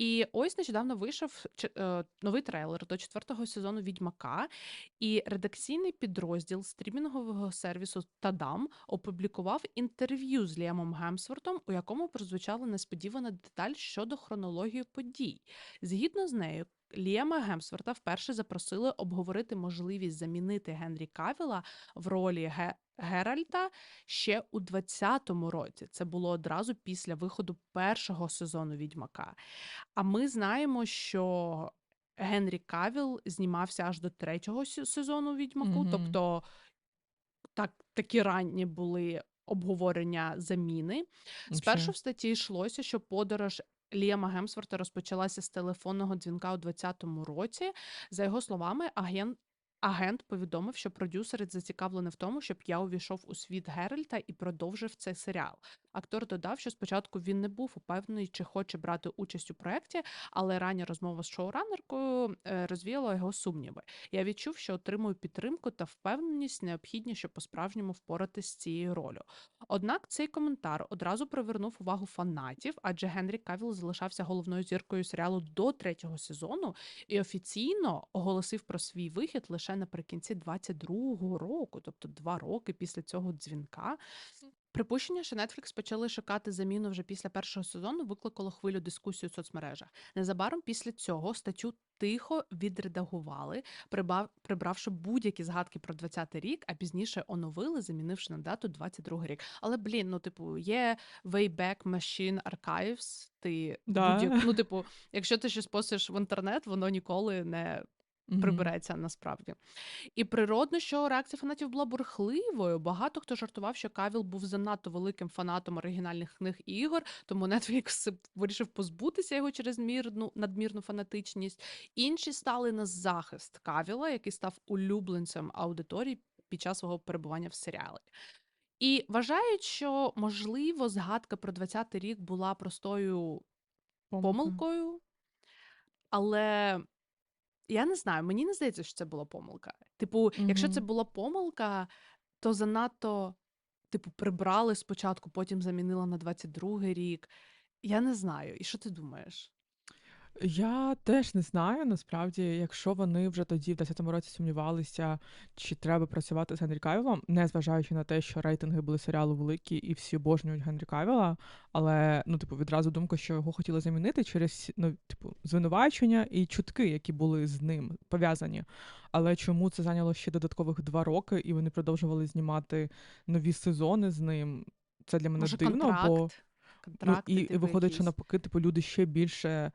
І ось нещодавно вийшов ч- е, новий трейлер до четвертого сезону Відьмака, і редакційний підрозділ стрімінгового сервісу Тадам опублікував інтерв'ю з Ліамом Гемсвортом, у якому прозвучала несподівана деталь щодо хронології подій. Згідно з нею, Ліама Гемсворта вперше запросили обговорити можливість замінити Генрі Кавіла в ролі Геральта ще у 20-му році. Це було одразу після виходу першого сезону Відьмака. А ми знаємо, що Генрі Кавіл знімався аж до третього сезону Відьмаку, Мгм. тобто так, такі ранні були обговорення заміни. Спершу в статті йшлося, що подорож Ліама Гемсворта розпочалася з телефонного дзвінка у 2020 році. За його словами, агент. Агент повідомив, що продюсер зацікавлений в тому, щоб я увійшов у світ Геральта і продовжив цей серіал. Актор додав, що спочатку він не був упевнений, чи хоче брати участь у проєкті, але рання розмова з шоуранеркою е, розвіяла його сумніви. Я відчув, що отримую підтримку та впевненість, необхідні, щоб по-справжньому впоратись з цією ролью. Однак цей коментар одразу привернув увагу фанатів, адже Генрі Кавіл залишався головною зіркою серіалу до третього сезону і офіційно оголосив про свій вихід лише наприкінці 22-го року, тобто два роки після цього дзвінка. Припущення, що Netflix почали шукати заміну вже після першого сезону, викликало хвилю дискусію в соцмережах. Незабаром після цього статтю тихо відредагували, прибав, прибравши будь-які згадки про 20-й рік, а пізніше оновили, замінивши на дату 22-й рік. Але блін, ну типу, є Wayback Machine Archives, ти Да. будь-як, ну, типу, якщо ти щось постиш в інтернет, воно ніколи не. Прибереться насправді. І природно, що реакція фанатів була бурхливою. Багато хто жартував, що Кавіл був занадто великим фанатом оригінальних книг і ігор, тому Netflix вирішив позбутися його через мірну надмірну фанатичність. Інші стали на захист Кавіла, який став улюбленцем аудиторії під час свого перебування в серіалі. І вважають, що можливо згадка про 20-й рік була простою помилкою, але я не знаю, мені не здається, що це була помилка. Типу, якщо це була помилка, то занадто, типу, прибрали спочатку, потім замінила на 22-й рік. Я не знаю. І що ти думаєш? Я теж не знаю, насправді, якщо вони вже тоді, в 10-му році, сумнівалися, чи треба працювати з Генрі Кавілом, незважаючи на те, що рейтинги були серіалу великі і всі обожнюють Генрі Кавіла, але ну, типу, відразу думка, що його хотіли замінити через ну, типу, звинувачення і чутки, які були з ним пов'язані. Але чому це зайняло ще додаткових два роки, і вони продовжували знімати нові сезони з ним? Це для мене Може, дивно, контракт? бо ну, Контракти, і, і типу, виходить, що якісь? навпаки, типу, люди ще більше